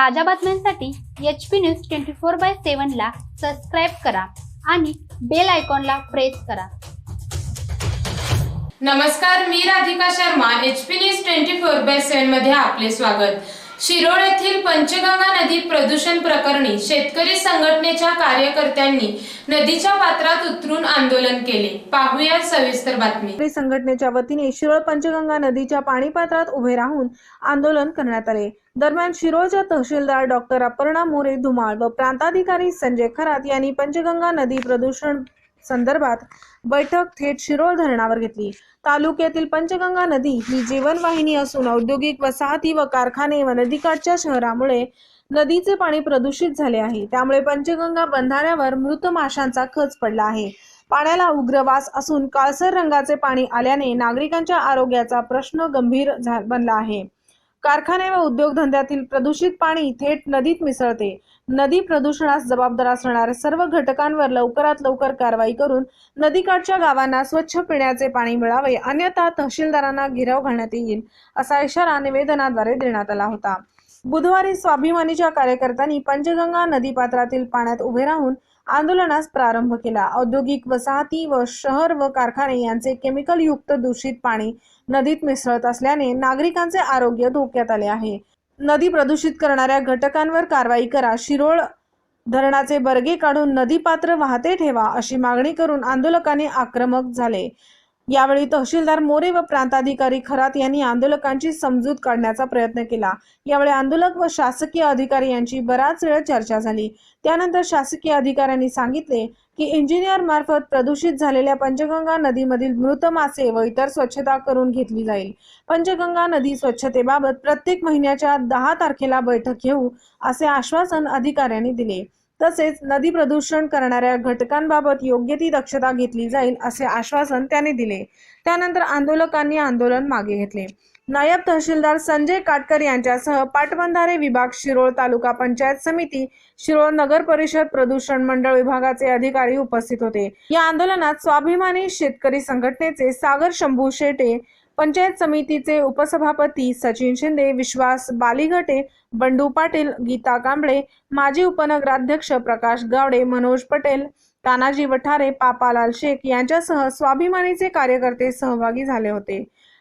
ताज्या बातम्यांसाठी H P news twenty four by सेवनला subscribe करा आणि बेल आयकॉनला प्रेस करा. नमस्कार मी Radhika Sharma H P news twenty four by सेवनमध्ये आपले स्वागत. शिरोळ येथील पंचगंगा नदी प्रदूषण प्रकरणी शेतकरी संघटनेच्या कार्यकर्त्यांनी नदीच्या पात्रात उतरून आंदोलन केले. पाहूया सविस्तर बातमी. संघटनेच्या वतीने शिरोळ पंचगंगा नदीच्या पाणीपात्रात उभे राहून आंदोलन करण्यात आले. दरम्यान शिरोळच्या तहसीलदार डॉक्टर अपर्णा मोरे धुमाळ व प्रांताधिकारी संजय खरात यांनी पंचगंगा नदी प्रदूषण संदर्भात बैठक थेट शिरोळ धरणावर घेतली. तालुक्यातील पंचगंगा नदी ही जीवनवाहिनी असून औद्योगिक वसाहती व कारखाने व नदीकाठच्या शहरामुळे नदीचे पाणी प्रदूषित झाले आहे. त्यामुळे पंचगंगा बंधाऱ्यावर मृत माशांचा खच पडला आहे. पाण्याला उग्र वास असून काळसर रंगाचे पाणी आल्याने नागरिकांच्या आरोग्याचा प्रश्न गंभीर झा- बनला आहे. कारखाने व उद्योगधंद्यातील प्रदूषित पाणी थेट नदीत मिसळते. नदी प्रदूषणास जबाबदार असणाऱ्या सर्व घटकांवर लवकरात लवकर कारवाई करून नदीकाठच्या गावांना स्वच्छ पिण्याचे पाणी मिळावे अन्यथा तहसीलदारांना गिराव घालण्यात येईल असा इशारा निवेदनाद्वारे देण्यात आला होता. बुधवारी स्वाभिमानीच्या कार्यकर्त्यांनी पंचगंगा नदीपात्रातील पाण्यात उभे राहून आंदोलनास प्रारंभ केला. औद्योगिक वसाहती व शहर व कारखाने यांचे केमिकल युक्त दूषित पाणी नदीत मिसळत असल्याने नागरिकांचे आरोग्य धोक्यात आले आहे. नदी प्रदूषित करणाऱ्या घटकांवर कारवाई करा. शिरोळ धरणाचे बर्गे काढून नदीपात्र वाहते ठेवा अशी मागणी करून आंदोलकांनी आक्रमक झाले. यावेळी तहसीलदार मोरे व प्रांताधिकारी खरात यांनी आंदोलकांची समजूत काढण्याचा प्रयत्न केला. यावेळी आंदोलक व शासकीय अधिकारी यांची बराच वेळ चर्चा झाली. त्यानंतर शासकीय अधिकाऱ्यांनी सांगितले की इंजिनियर मार्फत प्रदूषित झालेल्या पंचगंगा नदीमधील मृत मासे व इतर स्वच्छता करून घेतली जाईल. पंचगंगा नदी स्वच्छतेबाबत प्रत्येक महिन्याच्या दहा तारखेला बैठक घेऊ असे आश्वासन अधिकाऱ्यांनी दिले. तसेच नदी प्रदूषण करणाऱ्या घटकांबाबत योग्य ती दक्षता घेतली जाईल असे आश्वासन त्यांनी दिले. त्यानंतर आंदोलकांनी आंदोलन मागे घेतले. नायब तहसीलदार संजय काटकर यांच्यासह पाटबंधारे विभाग शिरोळ तालुका पंचायत समिती शिरोळ नगर परिषद प्रदूषण मंडळ विभागाचे अधिकारी उपस्थित होते. या आंदोलनात स्वाभिमानी शेतकरी संघटनेचे सागर शंभू शेटे पंचायत समितीचे उपसभापती सचिन शिंदे विश्वास बालिघटे बंडू पाटील गीता कांबळे माजी उपनगराध्यक्ष प्रकाश गावडे मनोज पटेल तानाजी वठारे पापालाल शेख यांच्यासह स्वाभिमानीचे कार्यकर्ते सहभागी झाले होते.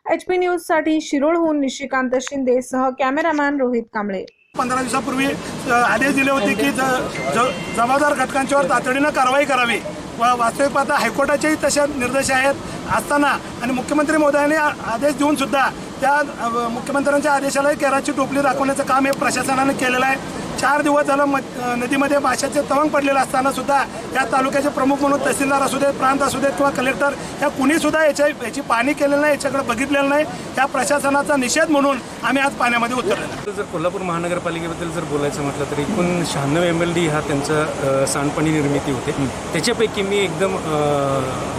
एच पी न्यूजसाठी शिरोळहून निशिकांत शिंदे सह कॅमेरामॅन रोहित कांबळे. पंधरा दिवसापूर्वी आदेश दिले होते की जबाबदार घटकांच्यावर तातडीनं कारवाई करावी. व वास्तविक पाहता हायकोर्टाचेही तसे निर्देश आहेत. असताना आणि मुख्यमंत्री महोदयांनी आदेश देऊन सुद्धा त्या मुख्यमंत्र्यांच्या आदेशाला केराची टोपली दाखवण्याचं काम हे प्रशासनाने केलेलं आहे. चार दिवस झालं म नदीमध्ये माशाचे तवंग पडलेलं असताना सुद्धा या तालुक्याचे प्रमुख म्हणून तहसीलदार असू देत प्रांत असू देत किंवा कलेक्टर या कुणी सुद्धा याच्या याची पाणी केलेलं नाही याच्याकडे बघितलेलं नाही. या प्रशासनाचा निषेध म्हणून आम्ही आज पाण्यामध्ये उतरलेलो आहे. जर कोल्हापूर महानगरपालिकेबद्दल जर बोलायचं म्हटलं तर एकूण शहाण्णव एम एल डी हा त्यांचा सांडपाणी निर्मिती होते. त्याच्यापैकी मी एकदम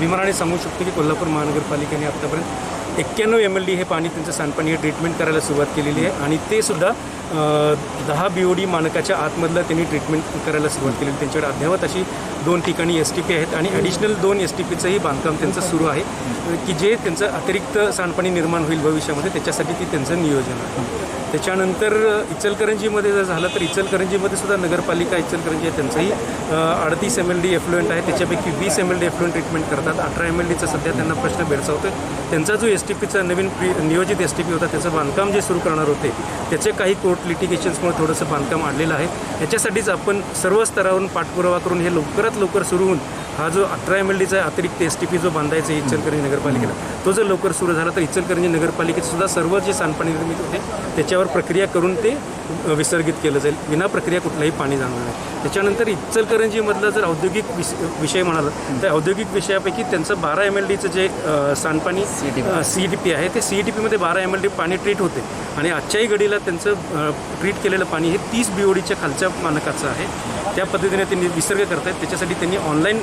विमानाने सांगू शकतो की कोल्हापूर महानगरपालिकेने आत्तापर्यंत एक्क्याण्णव एम एल डी हे पाणी त्यांचं सांडपाणी हे ट्रीटमेंट करायला सुरुवात केलेली आहे. आणि ते सुद्धा दहा बी ओ डी मानकाच्या आतमधलं त्यांनी ट्रीटमेंट करायला सुरुवात केली. त्यांच्याकडे अद्यावत अशी दोन ठिकाणी एस टी पी आहेत आणि ॲडिशनल दोन एस टी पीचंही बांधकाम त्यांचं सुरू आहे. की जे त्यांचं अतिरिक्त सांडपाणी निर्माण होईल भविष्यामध्ये त्याच्यासाठी ती त्यांचं नियोजन आहे. त्याच्यानंतर इचलकरंजीमध्ये जर झालं तर इचलकरंजीमध्ये सुद्धा नगरपालिका इचलकरंजी आहे. त्यांचंही अडतीस एम एल डी एफ्लुएंट आहे. त्याच्यापैकी वीस M L D effluent treatment करतात. अठरा एम एल डीचा सध्या त्यांना प्रश्न भेडसावतो त्यांचा जो एस टी पीचा नवीन प्री नियोजित एस टी पी होता त्याचं बांधकाम जे सुरू करणार होते त्याचे काही कोर्ट लिटिगेशन्समुळे थोडंसं बांधकाम आणलेलं आहे. याच्यासाठीच आपण सर्व स्तरावरून पाठपुरावा करून हे लवकरात लवकर सुरू होऊन हा जो अठरा एम एल डीचा अतिरिक्त एस टी पी जो बांधायचा आहे इचलकरंजी नगरपालिकेला तो जर लवकर सुरू झाला तर इचलकरंजी नगरपालिकेत सुद्धा सर्व जे सांडपाणी निर्मित होते त्याच्यावर प्रक्रिया करून ते विसर्गित केलं जाईल. विना प्रक्रिया कुठलाही पाणी जाणार नाही. त्याच्यानंतर इचलकरंजीमधला जर औद्योगिक विषय म्हणाला तर औद्योगिक विषयापैकी त्यांचं बारा एम एल डीचं जे सांडपाणी सी डी पी आहे ते सी डी पीमध्ये बारा एम एल डी पाणी ट्रीट होते. आणि आजच्याही घडीला त्यांचं ट्रीट केलेलं पाणी हे तीस बी ओ डीच्या खालच्या मानकाचं आहे. त्या पद्धतीने त्यांनी विसर्ग करतायत. त्याच्यासाठी त्यांनी ऑनलाईन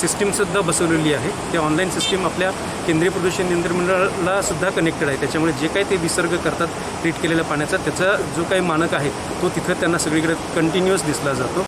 सिस्टीमसुद्धा बसवलेली आहे. ते ऑनलाईन सिस्टीम आपल्या केंद्रीय प्रदूषण नियंत्रण मंडळाला सुद्धा कनेक्टेड आहे. त्याच्यामुळे जे काही ते विसर्ग करतात ट्रीट केलेल्या पाण्याचा त्याचा जो काही मानक आहे तो तिथं त्यांना सगळीकडे कंटिन्युअस दिसला जातो.